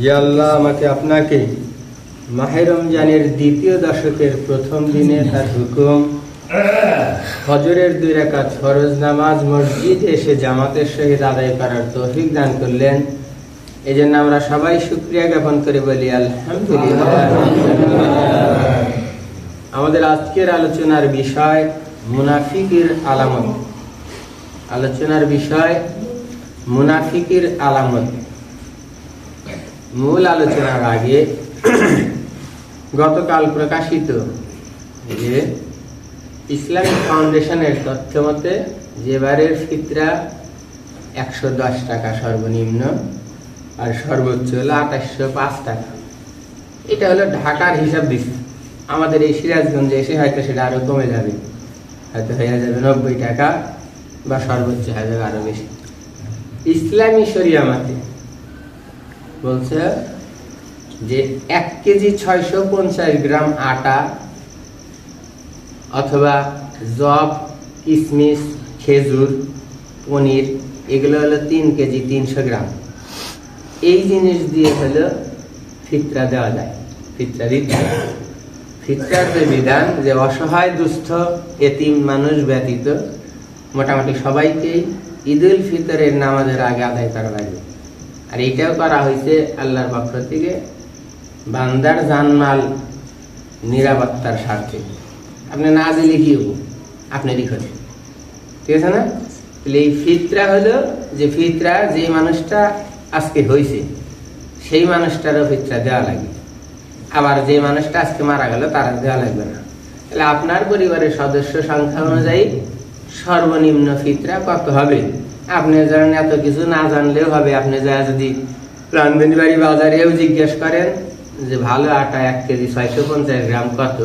যে আল্লাহ আমাকে আপনাকে মাহে রমজানের দ্বিতীয় দশকের প্রথম দিনে তার হুকুম ফজরের দুই রাকাত ফরজ নামাজ, মসজিদ এসে জামাতের সহিত আদায় করার তৌফিক দান করলেন। এই জন্য আমরা সবাই শুক্রিয়া জ্ঞাপন করে বলি, আলহামদুলিল্লাহ। আমাদের আজকের আলোচনার বিষয় মুনাফিকের আলামত। আলোচনার বিষয় মুনাফিকের আলামত। মূল আলোচনার আগে গতকাল প্রকাশিত যে ইসলামিক ফাউন্ডেশনের তথ্য মতে যেবারের ফিতরা একশো দশ টাকা সর্বনিম্ন আর সর্বোচ্চ হলো আঠাশশো পাঁচ টাকা। এটা হলো ঢাকার হিসাব দিচ্ছে আমাদের এই সিরাজগঞ্জে এসে হয়তো সেটা আরও কমে যাবে। হয়তো হয়ে যাবে নব্বই টাকা বা সর্বোচ্চ হয়ে যাবে আরও বেশি। ইসলামী শরিয়া মতে বলছে যে এক কেজি ছয়শো পঞ্চাশ গ্রাম আটা অথবা জব কিশমিশ খেজুর, পনির, এগুলো হলো তিন কেজি তিনশো গ্রাম। এই জিনিস দিয়ে হলো ফিতরা দেওয়া যায়। ফিতরা দিতে। ফিতরার যে বিধান যে অসহায়, দুস্থ, এতিম মানুষ ব্যতীত মোটামুটি সবাইকেই ঈদুল ফিতরের নামাজের আগে আদায় করা লাগবে। আর এটাও করা হয়েছে আল্লাহর পক্ষ থেকে বান্দার জানমাল নিরাপত্তার স্বার্থে। আপনি না দিলে কি হব? আপনারই ক্ষতি ঠিক আছে না? তাহলে এই ফিতরা হলো যে ফিতরা যে মানুষটা আজকে হয়েছে, সেই মানুষটারও ফিতরা দেওয়া লাগবে। আবার যে মানুষটা আজকে মারা গেল তার দেওয়া লাগবে না। তাহলে আপনার পরিবারের সদস্য সংখ্যা অনুযায়ী সর্বনিম্ন ফিতরা কত হবে? আপনি জানেন এত কিছু না জানলেও হবে, আপনি যা যদি রান্ধনী বাড়ি বাজারেও জিজ্ঞেস করেন যে ভালো আটা এক কেজি ছয়শো পঞ্চাশ গ্রাম কত,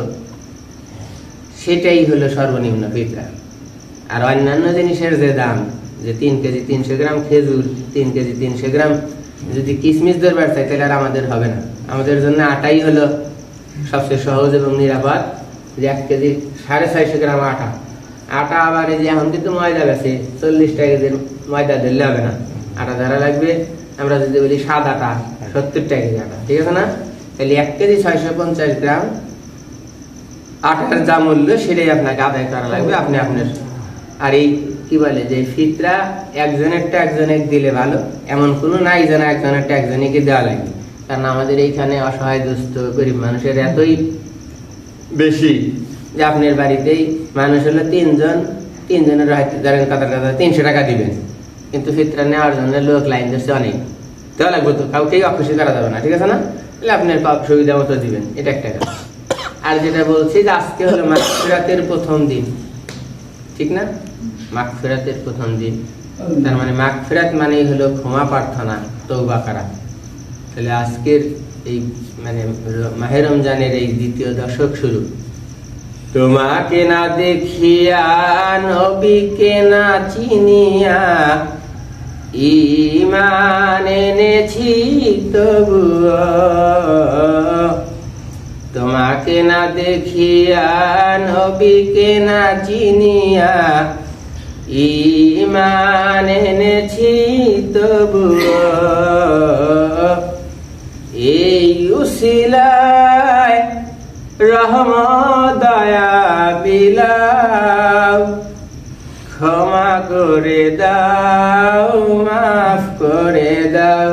সেটাই হলো সর্বনিম্ন ফিতরা আর অন্যান্য জিনিসের যে দাম, যে তিন কেজি তিনশো গ্রাম খেজুর, তিন কেজি তিনশো গ্রাম, যদি কিশমিশ দরবার চাই, তাহলে আর আমাদের হবে না। আমাদের জন্য আটাই হলো সবচেয়ে সহজ এবং নিরাপদ, যে এক কেজি সাড়ে ছয়শো গ্রাম আটা। আটা আবার এই যে এখন কিন্তু ময়দা গেছে চল্লিশ টাকা কেজির ময়দা ধরলে হবে না। আটা ধরা লাগবে, আমরা যদি বলি সাত আটা, সত্তর টাকা কেজি আটা, ঠিক আছে না? তাহলে এক কেজি ছয়শো পঞ্চাশ গ্রাম আটার যা মূল্য সেটাই আপনাকে আদায় করা লাগবে, আপনি আপনার আর এই কি বলে যে ফিতরা একজনেরটা একজনের দিলে ভালো, এমন কোনো নাই যেন একজনেরটা একজনকে দেওয়া লাগবে। কারণ আমাদের এইখানে অসহায় দুস্থ, গরিব মানুষের এতই বেশি যে আপনার বাড়িতেই মানুষ হলো তিনজন, তিনজনের হয়তো ধরেন কাতার কাতার তিনশো টাকা দিবেন। কিন্তু ফিতরা নেওয়ার জন্য লোক লাইন ধরছে অনেক। দেওয়া লাগবে তো, কাউকেই অখুশি করা যাবে না, ঠিক আছে না? তাহলে আপনার পাপ সুবিধা মতো দিবেন, এটা একটা কথা আর যেটা বলছি যে আজকে হলো মাগফিরাতের প্রথম দিন, ঠিক না? মাগফিরাতের প্রথম দিন। তার মানে মাগফিরাত মানেই হলো ক্ষমা প্রার্থনা তৌবা করা। তাহলে আজকের এই মানে মাহে রমজানের এই দ্বিতীয় দশক শুরু। তোমাকে না দেখিয়া নবীকে না চিনিয়া ইমান এনেছি তবুও। তোমাকে না দেখিয়া নবীকে না চিনিয়া ইমান এনেছি তবু এই উসিলায় রহম করে দাও, মাফ করে দাও,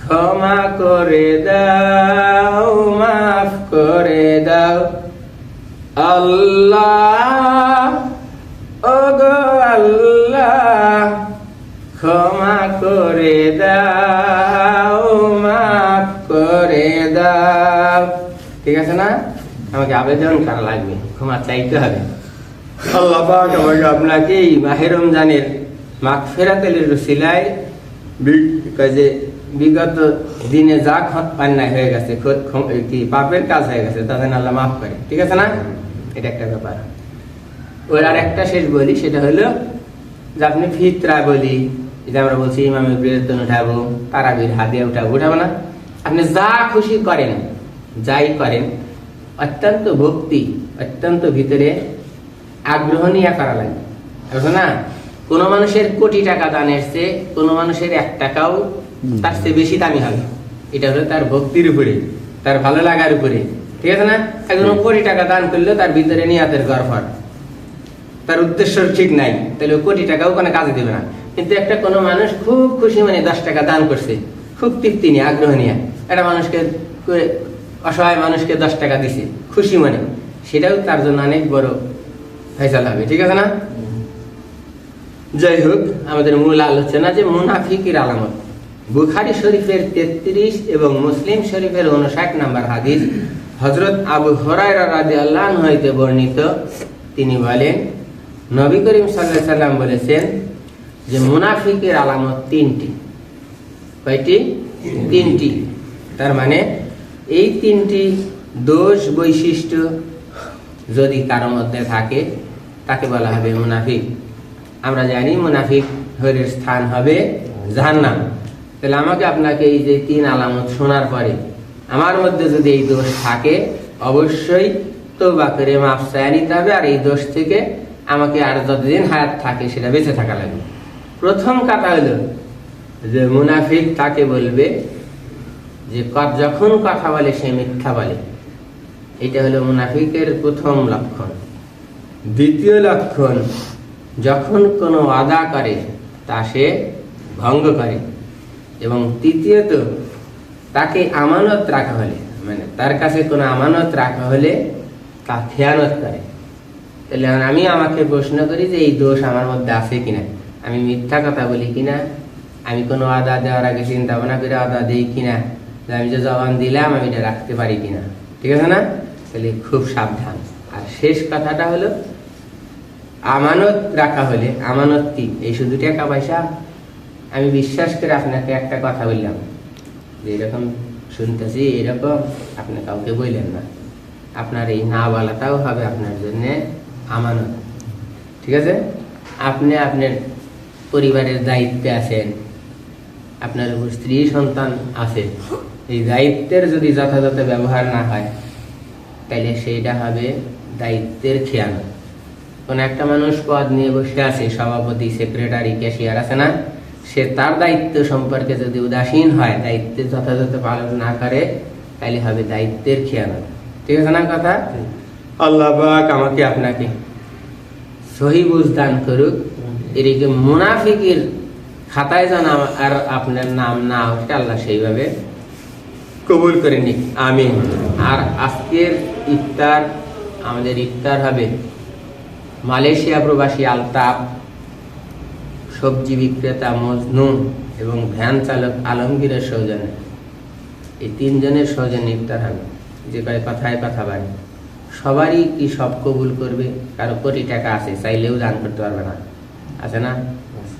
ক্ষমা করে দাও, মাফ করে দাও। আল্লাহ ও গো আল্লাহ, ক্ষমা করে দাও, মাফ করে দাও। ঠিক আছে না? আমাকে আবেদন করা লাগবে, ক্ষমা চাইতে হবে। আপনাকে এই রমজানের কাজে বিগত দিনে যা অন্যায় হয়ে গেছে কি পাপের কাজ হয়ে গেছে তাদের আল্লাহ মাফ করে। ঠিক আছে না? এটা একটা ব্যাপার। ওর আর একটা শেষ বলি, সেটা হলো যে আপনি ফিতরা বলি যে আমরা বলছি ইমামের বেতন উঠাবো, তারাবির হাদিয়া উঠাবো উঠাবো না। আপনি যা খুশি করেন, যাই করেন, অত্যন্ত ভক্তি, অত্যন্ত ভিতরে আগ্রহ নিয়ে করা লাগে। বুঝছ না? কোনো মানুষের কোটি টাকা দান এসছে কোনো মানুষের এক টাকাও তার চেয়ে বেশি দামি হবে। এটা হলো তার ভক্তির উপরে তার ভালো লাগার উপরে। ঠিক আছে না? একজন কোটি টাকা দান করল তার ভিতরে নিয়াতের গড়ফট তার উদ্দেশ্য ঠিক নাই তাহলে কোটি টাকাও কোনো কাজে দেবে না। কিন্তু একটা কোনো মানুষ খুব খুশি মানে দশ টাকা দান করছে খুব তৃপ্তি নিয়ে আগ্রহ নিয়ে। একটা মানুষকে অসহায় মানুষকে দশ টাকা দিছে খুশি মানে। সেটাও তার জন্য অনেক বড় ফেসাল হবে ঠিক আছে না? যাই হোক, আমাদের মূল আলোচনা যে মুনাফিকের আলামত। বুখারি শরীফের তেত্রিশ এবং মুসলিম শরীফের উনষাট নাম্বার হাদিস হজরত আবু হইতে বর্ণিত। তিনি বলেন, নবী করিম সাল্লাম বলেছেন যে মুনাফিকের আলামত তিনটি। কয়টি? তিনটি। তার মানে এই তিনটি দোষ বৈশিষ্ট্য যদি কারও মধ্যে থাকে, তাকে বলা হবে মুনাফিক। আমরা জানি মুনাফিক হরের স্থান হবে জাহান্নাম। তাহলে আমাকে আপনাকে এই যে তিন আলামত শোনার পরে, আমার মধ্যে যদি এই দোষ থাকে, অবশ্যই তৌবা করে মাফ চায় নিতে হবে, আর এই দোষ থেকে আমাকে আর যতদিন হায়াত থাকে, সেটা বেঁচে থাকা লাগবে। প্রথম কথা হলো যে মুনাফিক তাকে বলবে যে যখন কথা বলে সে মিথ্যা বলে। এটা হলো মুনাফিকের প্রথম লক্ষণ। দ্বিতীয় লক্ষণ, যখন কোনো আদা করে, তা সে ভঙ্গ করে। এবং তৃতীয়ত, তাকে আমানত রাখা হলে মানে তার কাছে কোনো আমানত রাখা হলে তা খেয়ানত করে। তাহলে আমি আমাকে প্রশ্ন করি যে এই দোষ আমার মধ্যে আছে কিনা? আমি মিথ্যা কথা বলি কিনা? আমি কোনো আদা দেওয়ার আগে চিন্তা ভাবনা করে আদা দিই কিনা? আমি যে জবান দিলাম, আমি এটা রাখতে পারি কিনা? ঠিক আছে না? তাহলে খুব সাবধান। আর শেষ কথাটা হলো, আমানত রাখা হলে, আমানত কি? এই শুধু টাকা পয়সা? আমি বিশ্বাস করে আপনাকে একটা কথা বললাম। যে এরকম শুনতেছি, এরকম আপনি কাউকে বললেন না। আপনার এই না বলাটাও হবে আপনার জন্য আমানত। ঠিক আছে? আপনি আপনার পরিবারের দায়িত্বে আছেন, আপনার উপর স্ত্রী সন্তান আছে। এই দায়িত্বের যদি যথাযথ ব্যবহার না হয় তাহলে সেইটা হবে দায়িত্বের খেয়ানত কোন একটা মানুষ পদ নিয়ে বসে আছে, সভাপতি সেক্রেটারি ক্যাশিয়ার আছে না? সে তার দায়িত্ব সম্পর্কে যদি উদাসীন হয় দায়িত্বের যথাযথ পালন না করে তাহলে হবে দায়িত্বের খেয়ানত ঠিক আছে না কথা? আল্লাহ আমাকে আপনাকে সহি বুঝ দান করুক। এদিকে মুনাফিকের খাতায় যেন আর আপনার নাম না ওঠে আল্লাহ সেইভাবে কবুল করে নিক আমিন। আর আজকের ইফতার আমাদের ইফতার হবে মালয়েশিয়া প্রবাসী আলতাফ সবজি বিক্রেতা মজনু এবং ভ্যান চালক আলমগীরের সৌজন্যে এই তিনজনের সৌজনে ইফতার হবে। যে কয় কথায় কথা বাড়ে। সবারই কি সব কবুল করবে? কারও কোটি টাকা আছে চাইলেও দান করতে পারবে না। আছে না?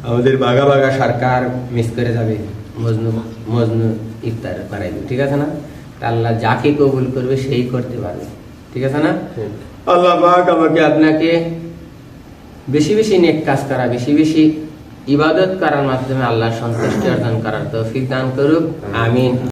আমাদের বাগা বাগা সরকার মিস করে যাবে। মজনু মজনু ইফতার করাইবে, ঠিক আছে না? আল্লাহ যাকে কবুল করবে সেই করতে পারবে, ঠিক আছে না? আল্লাহ পাক আমাকে আপনাকে বেশি বেশি নেক কাজ করা, বেশি বেশি ইবাদত করার মাধ্যমে আল্লাহর সন্তুষ্টি অর্জন করার তৌফিক দান করুক, আমিন।